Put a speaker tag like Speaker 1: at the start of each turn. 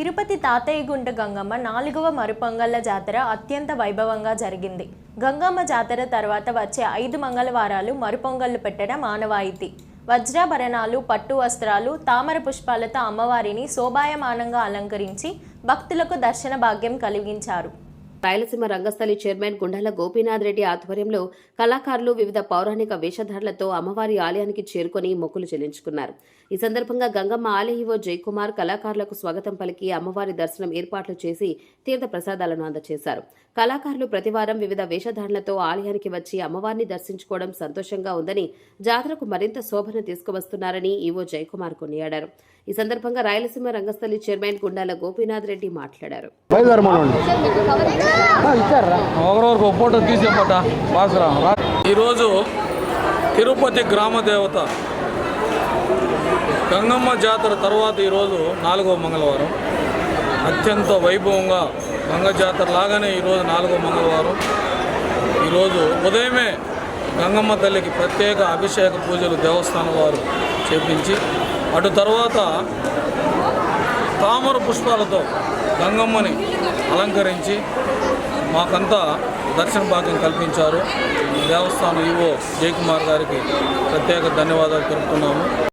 Speaker 1: తిరుపతి తాతయ్యగుంట గంగమ్మ నాలుగవ మరుపొంగళ్ళ జాతర అత్యంత వైభవంగా జరిగింది. గంగమ్మ జాతర తర్వాత వచ్చే ఐదు మంగళవారాలు మరుపొంగళ్ళు పెట్టడం ఆనవాయితీ. వజ్రాభరణాలు పట్టు వస్త్రాలు తామర పుష్పాలతో అమ్మవారిని శోభాయమానంగా అలంకరించి భక్తులకు దర్శన భాగ్యం కలిగించారు.
Speaker 2: రాయలసీమ రంగస్థలి చైర్మన్ గుండాల గోపీనాథ్ రెడ్డి ఆధ్వర్యంలో కళాకారులు వివిధ పౌరాణిక వేషధారులతో అమ్మవారి ఆలయానికి చేరుకొని మొక్కులు చెల్లించుకున్నారు. ఈ సందర్భంగా గంగమ్మ ఆలయ ఈవో జయకుమార్ కళాకారులకు స్వాగతం పలికి అమ్మవారి దర్శనం ఏర్పాట్లు చేసి తీర్థ ప్రసాదాలను అందజేశారు. కళాకారులు ప్రతివారం వివిధ వేషధారణలతో ఆలయానికి వచ్చి అమ్మవారిని దర్శించుకోవడం సంతోషంగా ఉందని జాతరకు మరింత శోభను తీసుకువస్తున్నారని ఈవో జయకుమార్ కొనియాడారు. ఈ సందర్భంగా రాయలసీమ రంగస్థలి చైర్మన్ గుండాల గోపీనాథ్ రెడ్డి మాట్లాడారు.
Speaker 3: ఒకరొకరికి ఒక ఫోటో తీసేపట బాసురా ఈరోజు తిరుపతి గ్రామ దేవత గంగమ్మ జాతర తర్వాత ఈరోజు నాలుగవ మంగళవారం. అత్యంత వైభవంగా గంగ జాతర లాగానే ఈరోజు నాలుగో మంగళవారం. ఈరోజు ఉదయమే గంగమ్మ తల్లికి ప్రత్యేక అభిషేక పూజలు దేవస్థానం వారు చేపించి అటు తర్వాత తామర పుష్పాలతో గంగమ్మని అలంకరించి మాకంతా దర్శన భాగ్యం కల్పించారు. దేవస్థానం ఈవో జయకుమార్ గారికి ప్రత్యేక ధన్యవాదాలు తెలుపుతున్నాము.